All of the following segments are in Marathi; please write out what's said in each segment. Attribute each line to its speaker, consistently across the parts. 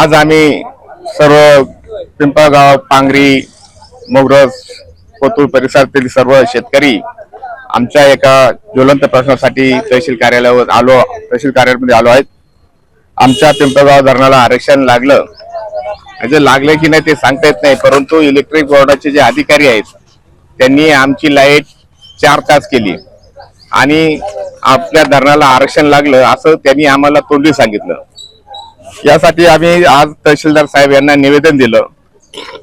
Speaker 1: आज आम्ही सर्व पिंपळगाव पांगरी मोगरस कोतुळ परिसरातील सर्व शेतकरी आमच्या एका ज्वलंत प्रश्नासाठी तहसील कार्यालयावर आलो तहसील कार्यालयामध्ये आलो आहेत. आमच्या पिंपळगाव धरणाला आरक्षण लागलं. म्हणजे लागलं की नाही ते सांगता येत नाही परंतु इलेक्ट्रिक बोर्डाचे जे अधिकारी आहेत त्यांनी आमची लाइट चार तास केली. आणि आपल्या धरणाला आरक्षण लागलं असं त्यांनी आम्हाला तोंडी सांगितलं. यासाठी आम्ही आज तहसीलदार साहेब यांना निवेदन दिलं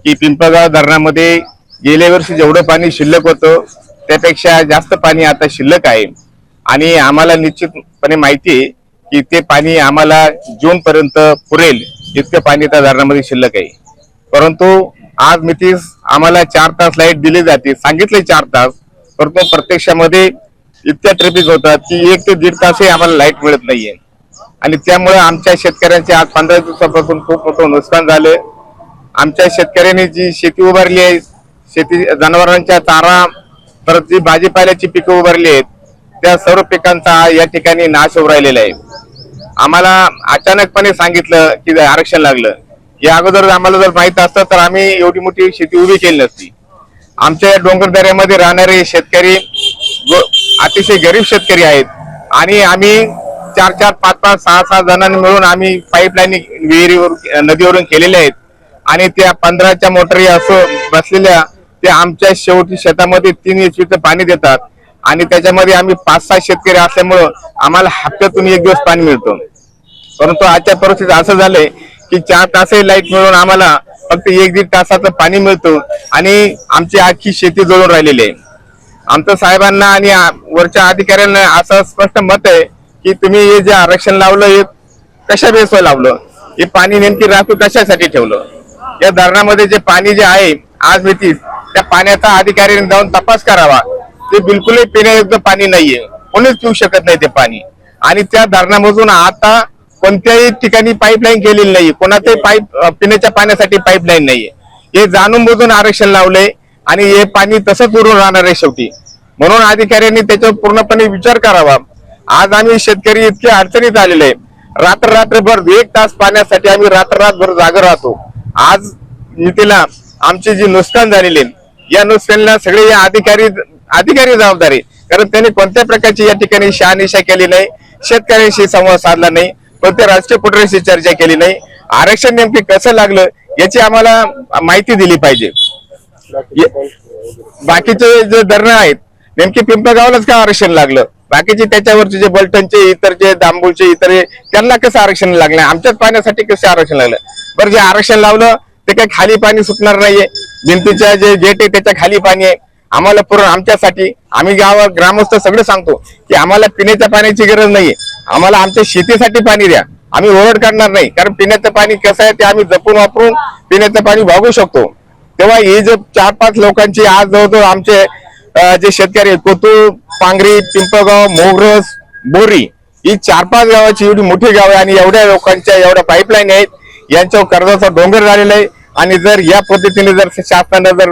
Speaker 1: की पिंपळगाव धरणामध्ये गेल्या वर्षी जेवढं पाणी शिल्लक होतं त्यापेक्षा जास्त पाणी आता शिल्लक आहे. आणि आम्हाला निश्चितपणे माहिती आहे की ते पाणी आम्हाला जून पर्यंत पुरेल इतकं पाणी त्या धरणामध्ये शिल्लक आहे. परंतु आज मितीस आम्हाला चार तास लाइट दिली जाते सांगितले चार तास परंतु प्रत्यक्षामध्ये इतक्या ट्रॅफिक होतात की एक ते दीड तासही आम्हाला लाइट मिळत नाहीये. आणि त्यामुळे आमच्या शेतकऱ्यांचे आज पंधरा दिवसापासून खूप मोठं नुकसान झालं आमच्या शेतकऱ्यांनी जी शेती उभारली आहे शेती जनावरांच्या चारा परत जी भाजीपाल्याची पिकं उभारली आहेत त्या सर्व पिकांचा या ठिकाणी नाश होऊ राहिलेला आहे. आम्हाला अचानकपणे सांगितलं की आरक्षण लागलं. या अगोदर आम्हाला जर माहीत असतं तर आम्ही एवढी मोठी शेती उभी केली नसती. आमच्या या डोंगरदऱ्यामध्ये राहणारे शेतकरी अतिशय गरीब शेतकरी आहेत. आणि आम्ही चार चार पाच पाच सहा सहा जणांनी मिळून आम्ही पाईपलाईन विहिरीवर नदीवरून केलेल्या आहेत. आणि त्या पंधराच्या मोटरी असो बसलेल्या ते आमच्या शेवटी शेतामध्ये तीन एच पाणी देतात. आणि त्याच्यामध्ये आम्ही पाच सहा शेतकरी असल्यामुळं आम्हाला हप्त्यातून एक दिवस पाणी मिळतो. परंतु आजच्या परिस्थितीत असं झालंय की चार तासही लाइट मिळून आम्हाला फक्त एक दीड तासाचं पाणी मिळतं आणि आमची आखी शेती जळून राहिलेली आहे. आमचं साहेबांना आणि वरच्या अधिकाऱ्यांना असं स्पष्ट मत आहे की तुम्ही हे जे आरक्षण लावलं हे कशा बेसवर लावलं? हे पाणी नेमकी राखू कशासाठी ठेवलं? या धरणामध्ये जे पाणी जे आहे आज भीतीस त्या पाण्याचा अधिकाऱ्यांनी जाऊन तपास करावा. ते बिलकुलही पिण्यायोग्य पाणी नाहीये. कोणीच पिऊ शकत नाही ते पाणी. आणि त्या धरणामधून आता कोणत्याही ठिकाणी पाईपलाईन केलेली नाही कोणाचंही पाईप पिण्याच्या पाण्यासाठी पाईपलाईन नाहीये. हे जाणून बुजून आरक्षण लावलंय आणि हे पाणी तसंच उरून राहणार आहे शेवटी. म्हणून अधिकाऱ्यांनी त्याच्यावर पूर्णपणे विचार करावा. आज आम्ही शेतकरी इतके अडचणीत आलेले आहे. रात्र रात्रभर एक तास पाण्यासाठी आम्ही रात्र रात्रभर जागा राहतो. आज युतीला आमची जी नुकसान झालेली या नुकसानीला सगळे या अधिकारी अधिकारी जबाबदार कारण त्यांनी कोणत्या प्रकारची या ठिकाणी शहानिशा केली नाही शेतकऱ्यांशी संवाद साधला नाही कोणत्या राजकीय पुढाऱ्यांशी चर्चा केली नाही आरक्षण नेमके कसं लागलं याची आम्हाला माहिती दिली पाहिजे. बाकीचे जे धरणं आहेत नेमके पिंपळगावलाच का आरक्षण लागलं? बाकीचे त्याच्यावरचे जे बलटनचे इतर जे दांबूलचे इतर त्यांना कसं आरक्षण लागलं? आमच्याच पाण्यासाठी कसं आरक्षण लागलं? बरं जे आरक्षण लावलं ते काही खाली पाणी सुटणार नाहीये. भिंतीच्या जे गेट आहे त्याच्याखाली पाणी आहे. आम्हाला पूर्ण आमच्यासाठी आम्ही गावात ग्रामस्थ सगळे सांगतो की आम्हाला पिण्याच्या पाण्याची गरज नाहीये. आम्हाला आमच्या शेतीसाठी पाणी द्या. आम्ही ओरड काढणार नाही. कारण पिण्याचं पाणी कसं आहे ते आम्ही जपून वापरून पिण्याचं पाणी भागू शकतो. तेव्हा ही जे चार पाच लोकांची आज जवळजवळ आमचे जे शेतकरी आहेत, कोतूर पांगरी पिंपळगाव मोगरस बोरी ही चार पाच गावाची एवढी मोठी गाव आहे आणि एवढ्या लोकांच्या एवढ्या पाईपलाईन आहेत यांच्यावर कर्जाचा डोंगर झालेला आहे. आणि जर या पद्धतीने जर शासनानं जर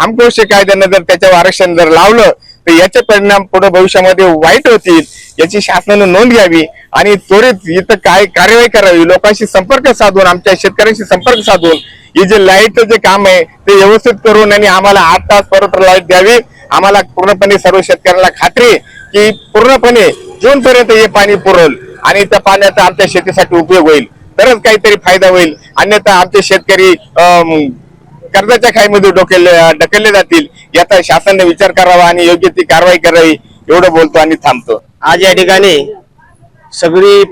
Speaker 1: हमकोशी कायद्यानं जर त्याच्यावर आरक्षण जर लावलं तर याचे परिणाम पुढे भविष्यामध्ये वाईट होतील याची शासनानं नोंद घ्यावी आणि त्वरित इथं काय कार्यवाही करावी लोकांशी संपर्क साधून आमच्या शेतकऱ्यांशी संपर्क साधून हे जे लाईटचं जे काम आहे ते व्यवस्थित करून आणि आम्हाला आठ तास परत लाइट द्यावी. आम्हाला पूर्णपणे सर्व शेतकऱ्यांना खात्री की पूर्णपणे जून पर्यंत हे पाणी पुरवल आणि त्या पाण्याचा आमच्या शेतीसाठी उपयोग होईल. तरच काहीतरी फायदा होईल. अन्यथा आमचे शेतकरी अं, कर्जाच्या खाईमध्ये डोकेले ढकलले जातील. याचा शासनाने विचार करावा आणि योग्य ती कारवाई करावी एवढं बोलतो आणि थांबतो.
Speaker 2: आज या ठिकाणी सगळी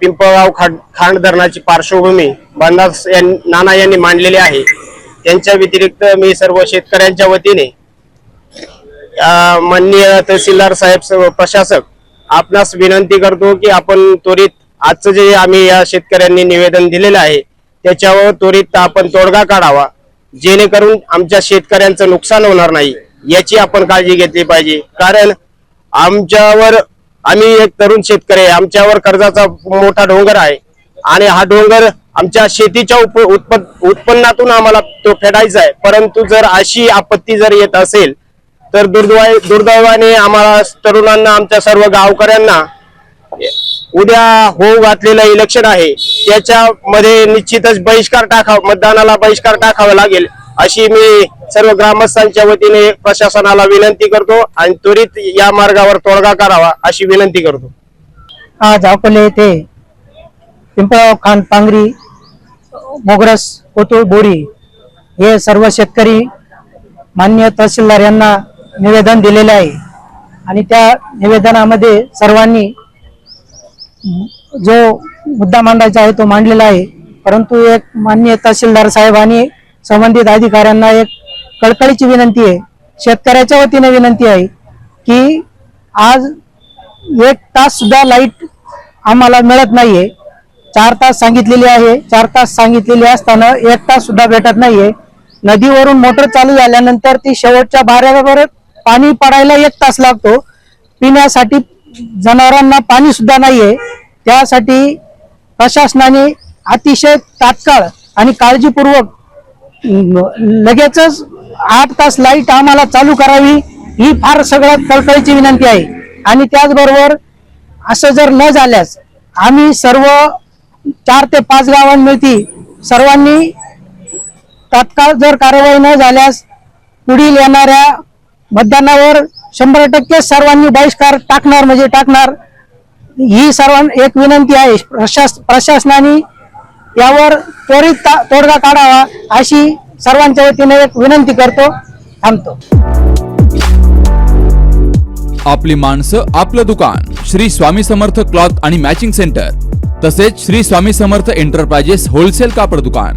Speaker 2: पिंपळगाव खांड खांड धरणाची पार्श्वभूमी बंदास नाना यांनी मांडलेली आहे. त्यांच्या व्यतिरिक्त मी सर्व शेतकऱ्यांच्या वतीने माननीय तहसीलदार साहेब प्रशासक आपणास विनंती करतो की आपण त्वरित आजचं जे आम्ही या शेतकऱ्यांनी निवेदन दिलेलं आहे त्याच्यावर त्वरित आपण तोडगा काढावा. जेणेकरून आमच्या शेतकऱ्यांचं नुकसान होणार नाही याची आपण काळजी घेतली पाहिजे. कारण आमच्यावर आम्ही एक तरुण शेतकरी आहे आमच्यावर कर्जाचा मोठा डोंगर आहे आणि हा डोंगर आमच्या शेतीच्या उप उत्पन्नातून आम्हाला तो फेडायचा आहे. परंतु जर अशी आपत्ती जर येत असेल तर दुर्दैवा दुर्दैवाने आम्हाला तरुणांना आमच्या सर्व गावकऱ्यांना उद्या होऊ घातलेलं इलेक्शन आहे. त्याच्यामध्ये निश्चितच बहिष्कार टाकावा मतदानाला बहिष्कार टाकावा लागेल अशी मी सर्व ग्रामस्थांच्या वतीने प्रशासनाला विनंती करतो आणि त्वरित या मार्गावर तोडगा करावा अशी विनंती करतो.
Speaker 3: आज अकोले येथे पिंपळाव खान पांगरी मोगरस कोतुळ बोरी हे सर्व शेतकरी मान्य तहसीलदार यांना निवेदन दिलेले आहे. आणि त्या निवेदनामध्ये सर्वांनी जो मुद्दा मांडायचा आहे तो मांडलेला आहे. परंतु एक मान्य तहसीलदार साहेब आणि संबंधित अधिकाऱ्यांना एक कळकळीची विनंती आहे. शेतकऱ्याच्या वतीने विनंती आहे की आज एक तास सुद्धा लाइट आम्हाला मिळत नाहीये. चार तास सांगितलेली आहे. चार तास सांगितलेली असताना एक तास सुद्धा भेटत नाहीये. नदीवरून मोटर चालू झाल्यानंतर ती शेवटच्या भाऱ्यावर पाणी पडायला एक तास लागतो. पिण्यासाठी जनावरांना पाणी सुद्धा नाहीये. त्यासाठी प्रशासनाने अतिशय तात्काळ आणि काळजीपूर्वक लगेचच आठ तास लाइट आम्हाला चालू करावी ही फार सगळ्यात कळकळीची विनंती आहे. आणि त्याचबरोबर असं जर न झाल्यास आम्ही सर्व चार ते पाच गावांमिळती सर्वांनी तात्काळ जर कारवाई न झाल्यास पुढील येणाऱ्या मतदानावर शंभर टक्के सर्वांनी बहिष्कार टाकणार म्हणजे टाकणार. ही सर्वां एक विनंती आहे प्रशास प्रशासनाने यावर त्वरित तोडगा काढावा अशी सर्वांच्या वतीने एक विनंती करतो थांबतो.
Speaker 4: आपली माणसं आपलं दुकान श्री स्वामी समर्थ क्लॉथ आणि मॅचिंग सेंटर तसेच श्री स्वामी समर्थ एंटरप्राइजेस होलसेल कापड दुकान.